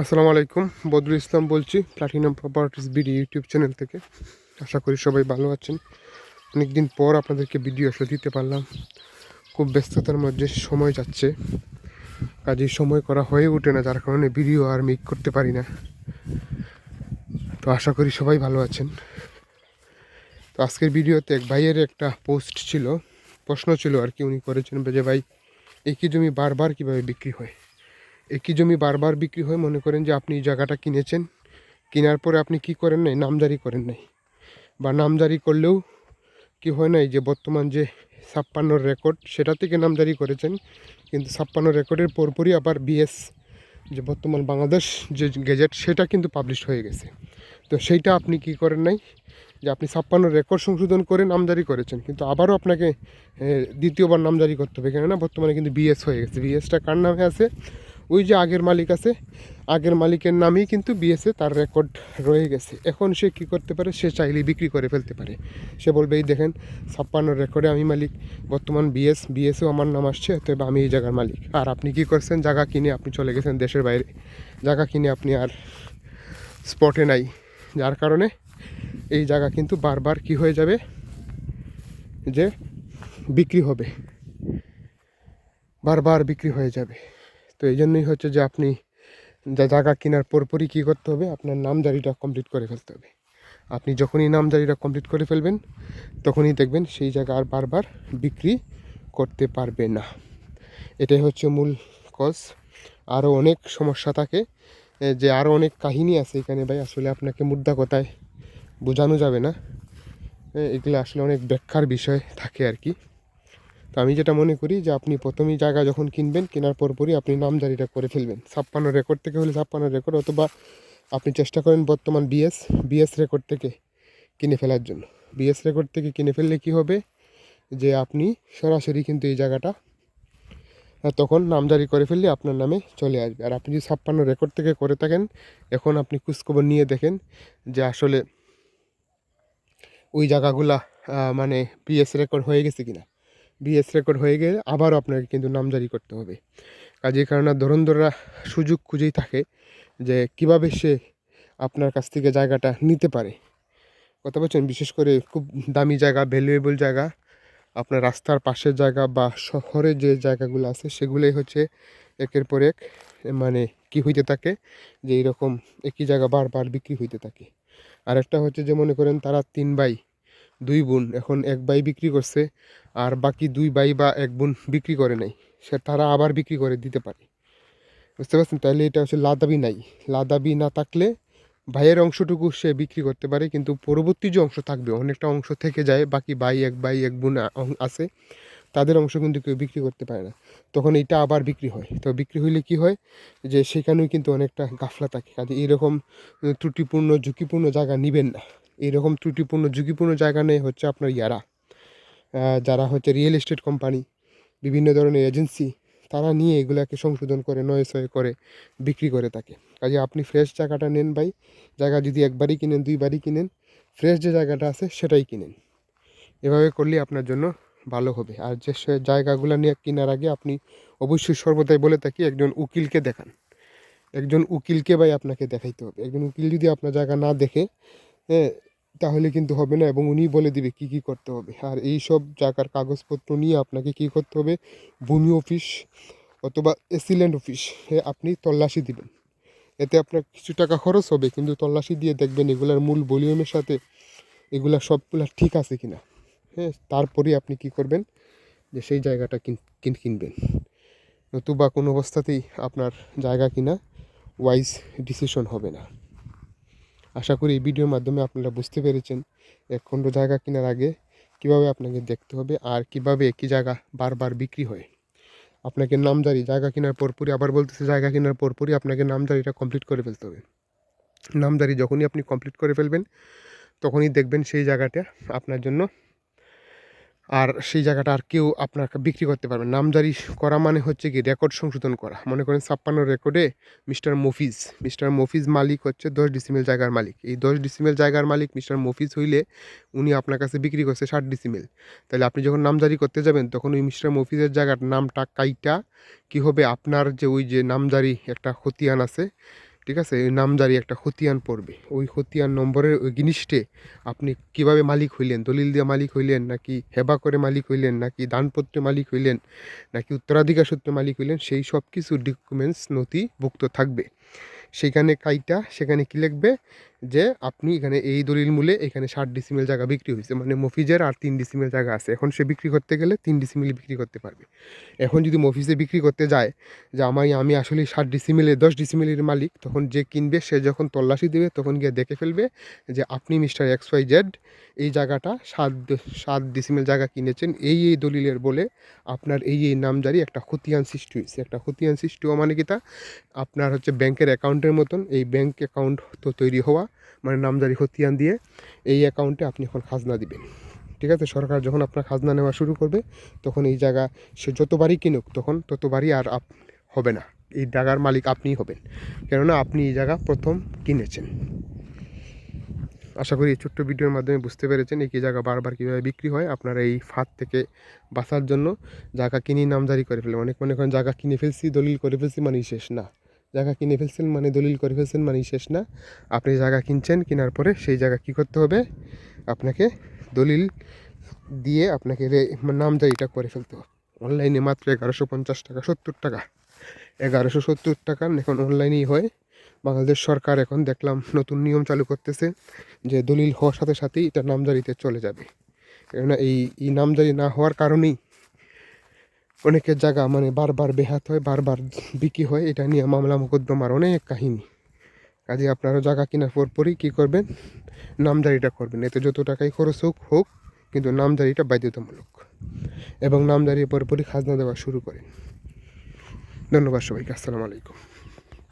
আসসালামু আলাইকুম, বদরুল ইসলাম বলছি platinum properties BD YouTube channel থেকে। আশা করি সবাই ভালো আছেন। অনেকদিন পর আপনাদেরকে ভিডিও আসলে দিতে পারলাম। খুব ব্যস্ততার মধ্যে সময় যাচ্ছে। কাজেই সময় করা হয়ে ওঠে না, যার কারণে ভিডিও আর মেক করতে পারি না। তো আশা করি সবাই ভালো আছেন। তো আজকের ভিডিওতে এক ভাইয়ের একটা পোস্ট ছিল। প্রশ্ন ছিল আর কি, উনি করেছেন যে, ভাই, একই জমি বারবার কীভাবে বিক্রি হয়? একই জমি বারবার বিক্রি হয়, মনে করেন যে আপনি জায়গাটা কিনেছেন, কেনার পরে আপনি কি করেন নাই? নামজারি করেন নাই। বা নামজারি করলেও কি হয় নাই যে বর্তমান যে ছাপ্পান্নর রেকর্ড সেটা থেকে নামজারি করেছেন। কিন্তু ছাপ্পান্ন রেকর্ডের পরপরই আবার বিএস যে বর্তমান বাংলাদেশ যে গেজেট, সেটা কিন্তু পাবলিশ হয়ে গেছে। তো সেইটা আপনি কি করেন নাই? যে আপনি ছাপ্পান্ন রেকর্ড সংশোধন করে নামজারি করেছেন, কিন্তু আবারও আপনাকে দ্বিতীয়বার নামজারি করতে হবে। কেননা বর্তমানে কিন্তু বিএস হয়ে গেছে। বিএসটা কার নামে আছে? ওই যে আগের মালিক আছে, আগের মালিকের নামেই কিন্তু বিএসএ তার রেকর্ড রয়ে গেছে। এখন সে কি করতে পারে? সে চাইলেই বিক্রি করে ফেলতে পারে। সে বলবে, এই দেখেন, ছাপ্পান্ন রেকর্ডে আমি মালিক, বর্তমান বিএস, বিএসও আমার নাম আসছে তবে আমি এই জায়গার মালিক। আর আপনি কি করছেন? জায়গা কিনে আপনি চলে গেছেন দেশের বাইরে। জায়গা কিনে আপনি আর স্পটে নাই। যার কারণে এই জায়গা কিন্তু বারবার কি হয়ে যাবে? যে বিক্রি হবে। বারবার বিক্রি হয়ে যাবে। তো এই জন্যই হচ্ছে যে আপনি যা জায়গা কেনার পরপরই কী করতে হবে? আপনার নামজারিটা কমপ্লিট করে ফেলতে হবে। আপনি যখনই নামজারিটা কমপ্লিট করে ফেলবেন, তখনই দেখবেন সেই জায়গা আর বারবার বিক্রি করতে পারবে না। এটাই হচ্ছে মূল কজ আরও অনেক সমস্যা থাকে যে আরও অনেক কাহিনী আছে এখানে ভাই, আসলে আপনাকে মুদ্রা কথায় বোঝানো যাবে না। এগুলো আসলে অনেক ব্যাখ্যার বিষয় থাকে আর কি। তো আমি যেটা মনে করি যে আপনি প্রথমেই জায়গা যখন কিনবেন, কেনার পরপরই আপনি নামজারিটা করে ফেলবেন। ছাপ্পান্ন রেকর্ড থেকে হলে ছাপ্পান্ন রেকর্ড অথবা আপনি চেষ্টা করেন বর্তমান বিএস বিএস রেকর্ড থেকে কিনে ফেলার জন্য। বিএস রেকর্ড থেকে কিনে ফেললে কি হবে? যে আপনি সরাসরি কিন্তু এই জায়গাটা তখন নামজারি করে ফেললে আপনার নামে চলে আসবে। আর আপনি যদি ছাপ্পান্ন রেকর্ড থেকে করে থাকেন, এখন আপনি খোঁজখবর নিয়ে দেখেন যে আসলে ওই জায়গাগুলা মানে বিএস রেকর্ড হয়ে গেছে কিনা। বিএস রেকর্ড হয়ে গেলে আবারও আপনাকে কিন্তু নামজারি করতে হবে। কাজেই কারণে ধরনদররা সুযোগ খুঁজেই থাকে যে কীভাবে সে আপনার কাছ থেকে জায়গাটা নিতে পারে। কথা বলছেন, বিশেষ করে খুব দামি জায়গা ভ্যালুয়েবল জায়গা, আপনার রাস্তার পাশের জায়গা বা শহরে যে জায়গাগুলো আছে সেগুলোই হচ্ছে একের পর এক মানে কি হইতে থাকে যে এইরকম একই জায়গা বারবার বিক্রি হইতে থাকে। আরেকটা হচ্ছে যে মনে করেন তারা তিন ভাই দুই বোন এখন এক ভাই বিক্রি করছে আর বাকি দুই ভাই বা এক বোন বিক্রি করে নাই। সে তারা আবার বিক্রি করে দিতে পারে। বুঝতে পারছেন? তাহলে এটা হচ্ছে লাদাবি নাই। লাদাবি না থাকলে ভাইয়ের অংশটুকু সে বিক্রি করতে পারে কিন্তু পরবর্তী যে অংশ থাকবে অনেকটা অংশ থেকে যায় বাকি ভাই এক ভাই এক বোন আছে তাদের অংশ কিন্তু কেউ বিক্রি করতে পারে না। তখন এটা আবার বিক্রি হয়। তো বিক্রি হইলে কি হয়? যে সেখানেও কিন্তু অনেকটা গাফলা থাকে। কাজে এইরকম আহ, ত্রুটিপূর্ণ ঝুঁকিপূর্ণ জায়গা নেবেন না। এইরকম ত্রুটিপূর্ণ, ঝুঁকিপূর্ণ জায়গা নেই হচ্ছে আপনার ইয়ারা। যারা হচ্ছে রিয়েল এস্টেট কোম্পানি বিভিন্ন ধরনের এজেন্সি তারা নিয়ে এগুলাকে সংশোধন করে নয় ছয় করে, বিক্রি করে থাকে। কাজে আপনি ফ্রেশ জায়গাটা নেন ভাই, জায়গা যদি একবারই কিনেন, দুইবারই কিনেন ফ্রেশ যে জায়গাটা আছে সেটাই কিনেন। এভাবে করলে আপনার জন্য ভালো হবে। আর যে জায়গাগুলো নিয়ে কেনার আগে আপনি অবশ্যই সর্বদাই বলে থাকি, একজন উকিলকে দেখান। একজন উকিলকে ভাই আপনাকে দেখাইতে হবে। একজন উকিল যদি আপনার জায়গা না দেখে হ্যাঁ তাহলে কিন্তু হবে না এবং উনি বলে দিবে কি কি করতে হবে। আর এই সব জায়গার কাগজপত্র নিয়ে আপনাকে কি করতে হবে? ভূমি অফিস অথবা এসিল্যান্ড অফিস আপনি তল্লাশি দিবেন। এতে আপনার কিছু টাকা খরচ হবে, কিন্তু তল্লাশি দিয়ে দেখবেন এগুলার মূল ভলিউমের সাথে এগুলা সবগুলা ঠিক আছে কিনা। হ্যাঁ তারপরে আপনি কি করবেন? যে সেই জায়গাটা কিন- কিনবেন। নতুবা কোনো অবস্থাতেই আপনার জায়গা কিনা ওয়াইজ ডিসিশন হবে না। আশা করি এই ভিডিওর মাধ্যমে আপনারা বুঝতে পেরেছেন এক জায়গা কেনার আগে কীভাবে আপনাকে দেখতে হবে আর কীভাবে একই জায়গা বারবার বিক্রি হয়। আপনাকে নামজারি জায়গা কেনার পরপরই, আবার বলতেছে জায়গা কেনার পরপরই আপনাকে নামজারিটা কমপ্লিট করে ফেলতে হবে। নামজারি যখনই আপনি কমপ্লিট করে ফেলবেন, তখনই দেখবেন সেই জায়গাটা আপনার জন্য আর সেই জায়গাটা আর কেউ আপনার বিক্রি করতে পারবে। নামজারি করা মানে হচ্ছে কি রেকর্ড সংশোধন করা। মনে করেন ছাপ্পান্ন রেকর্ডে মিস্টার মফিজ মিস্টার মফিজ মালিক হচ্ছে দশ ডিসিমেল জায়গার মালিক। এই দশ ডিসিমেল জায়গার মালিক মিস্টার মফিজ হইলে উনি আপনার কাছে বিক্রি করছে ষাট ডিসিমেল তাহলে আপনি যখন নামজারি করতে যাবেন, তখন ওই মিস্টার মফিজের জায়গার নামটা, কাইটা কি হবে? আপনার যে ওই যে নামজারি একটা খতিয়ান আছে ঠিক আছে? নামজারি একটা খতিয়ান পড়বে। ওই খতিয়ান নম্বরের ওই জিনিসটে আপনি কীভাবে মালিক হইলেন? দলিল দিয়ে মালিক হইলেন নাকি হেবা করে মালিক হইলেন নাকি দানপত্রে মালিক হইলেন নাকি উত্তরাধিকার সূত্রে মালিক হইলেন? সেই সব কিছু ডকুমেন্টস নথিভুক্ত থাকবে। সেখানে কাইটা সেখানে কী লিখবে? যে আপনি এখানে এই দলিল মূলে এখানে ষাট ডিসিমেল জায়গা বিক্রি হয়েছে। মানে মফিজের আর তিন ডিসিমেল জায়গা আছে। এখন সে বিক্রি করতে গেলে তিন ডিসিমেল বিক্রি করতে পারবে। এখন যদি মফিজে বিক্রি করতে যায় যে আমি আমি আসলে ষাট ডিসিমেলের দশ ডিসিমেলের মালিক, তখন যে কিনবে, সে যখন তল্লাশি দেবে, তখন গিয়ে দেখে ফেলবে যে আপনি মিস্টার এক্স ওয়াই জেড এই জায়গাটা সাত সাত ডিসিমেল জায়গা কিনেছেন। এই এই দলিলের বলে আপনার এই এই নামজারি একটা খতিয়ান সৃষ্টি হয়েছে। একটা খতিয়ান সৃষ্টি হওয়া মানে কি তা? আপনার হচ্ছে ব্যাংকের অ্যাকাউন্টের মতন। এই ব্যাংক অ্যাকাউন্ট তো তৈরি হওয়া। মানে নামজারি খতিয়ান দিয়ে এই অ্যাকাউন্টে আপনি এখন খাজনা দিবেন। ঠিক আছে? সরকার যখন আপনার খাজনা নেওয়া শুরু করবে, তখন এই জায়গা সে যতবারই কিনুক, তখন ততবারই আর আপ হবে না। এই জায়গার মালিক আপনিই হবেন। কেননা আপনি এই জায়গা প্রথম কিনেছেন। আশা করি এই ছোট্ট ভিডিওর মাধ্যমে বুঝতে পেরেছেন এই জায়গা বারবার কীভাবে বিক্রি হয়। আপনারা এই ফাঁদ থেকে বাঁচার জন্য জায়গা কিনে নামজারি করে ফেলেন অনেক মনে করেন জায়গা কিনে ফেলছি, দলিল করে ফেলছি মানে শেষ। না। জায়গা কিনে ফেলছেন মানে দলিল করে ফেলছেন মানেই শেষ না। আপনি জায়গা কিনছেন, কেনার পরে সেই জায়গা কী করতে হবে? আপনাকে দলিল দিয়ে আপনাকে নামজারিটা করে ফেলতে হবে। অনলাইনে মাত্র এগারোশো পঞ্চাশ টাকা, সত্তর টাকা। এগারোশো সত্তর টাকা এখন অনলাইনেই হয়। বাংলাদেশ সরকার এখন দেখলাম নতুন নিয়ম চালু করতেছে যে দলিল হওয়ার সাথে সাথেই এটা নামজারিতে চলে যাবে। কেননা এই নামজারি না হওয়ার কারণেই অনেকের জায়গা মানে বারবার বেহাত হয়, বারবার বিক্রি হয়, এটা নিয়ে মামলা মোকদ্দমার অনেক কাহিনী। কাজে আপনারা জায়গা কেনার পরপরই কী করবেন? নামজারিটা করবেন। এতে যত টাকাই খরচ হোক হোক, কিন্তু নামজারিটা বাধ্যতামূলক। এবং নামজারির পরপরই খাজনা দেওয়া শুরু করেন। ধন্যবাদ সবাইকে। আসসালামু আলাইকুম।